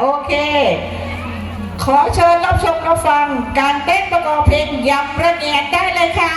โอเค ขอเชิญรับชมรับฟังการเต้นประกอบเพลงยำระเงียดได้เลยค่ะ